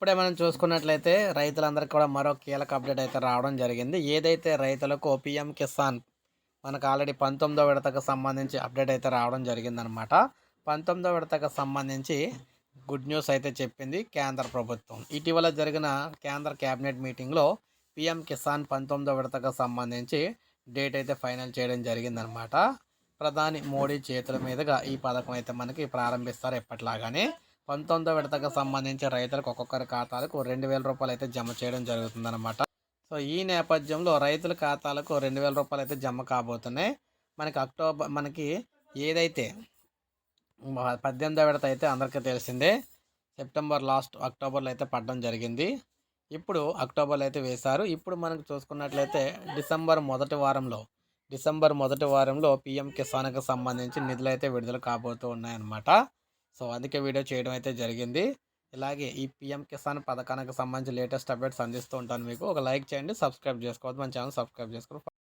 ఇప్పుడే మనం చూసుకున్నట్లయితే రైతులందరికీ కూడా మరో కీలక అప్డేట్ అయితే రావడం జరిగింది. ఏదైతే రైతులకు పిఎం కిసాన్ మనకు ఆల్రెడీ పంతొమ్మిదో విడతకు సంబంధించి అప్డేట్ అయితే రావడం జరిగిందనమాట పంతొమ్మిదో విడతకు సంబంధించి గుడ్ న్యూస్ అయితే చెప్పింది కేంద్ర ప్రభుత్వం. ఇటీవల జరిగిన కేంద్ర కేబినెట్ మీటింగ్లో పిఎం కిసాన్ పంతొమ్మిదో విడతకు సంబంధించి డేట్ అయితే ఫైనల్ చేయడం జరిగిందనమాట ప్రధాని మోడీ చేతుల మీదుగా ఈ పథకం అయితే మనకి ప్రారంభిస్తారు ఎప్పటిలాగానే. పంతొమ్మిదో విడతకు సంబంధించి రైతులకు ఒక్కొక్కరి ఖాతాలకు రెండు వేల రూపాయలు అయితే జమ చేయడం జరుగుతుందన్నమాట. సో ఈ నేపథ్యంలో రైతుల ఖాతాలకు రెండు వేల రూపాయలు అయితే జమ కాబోతున్నాయి. మనకి అక్టోబర్ మనకి ఏదైతే పద్దెనిమిదో విడత అయితే అందరికీ తెలిసిందే. సెప్టెంబర్ లాస్ట్ అక్టోబర్లో అయితే పడడం జరిగింది. ఇప్పుడు అక్టోబర్లో అయితే వేశారు. ఇప్పుడు మనకు చూసుకున్నట్లయితే డిసెంబర్ మొదటి వారంలో డిసెంబర్ మొదటి వారంలో పిఎం కిసాన్కి సంబంధించి నిధులు అయితే విడుదల కాబోతూ ఉన్నాయన్నమాట. సో అందుకే వీడియో చేయడం అయితే జరిగింది. ఇలాగే ఈ పిఎం కిసాన్ పథకానికి సంబంధించి లేటెస్ట్ అప్డేట్స్ అందిస్తూ ఉంటాను మీకు. ఒక లైక్ చేయండి సబ్స్క్రైబ్ చేసుకోవద్దు. మన ఛానల్ సబ్స్క్రైబ్ చేసుకుని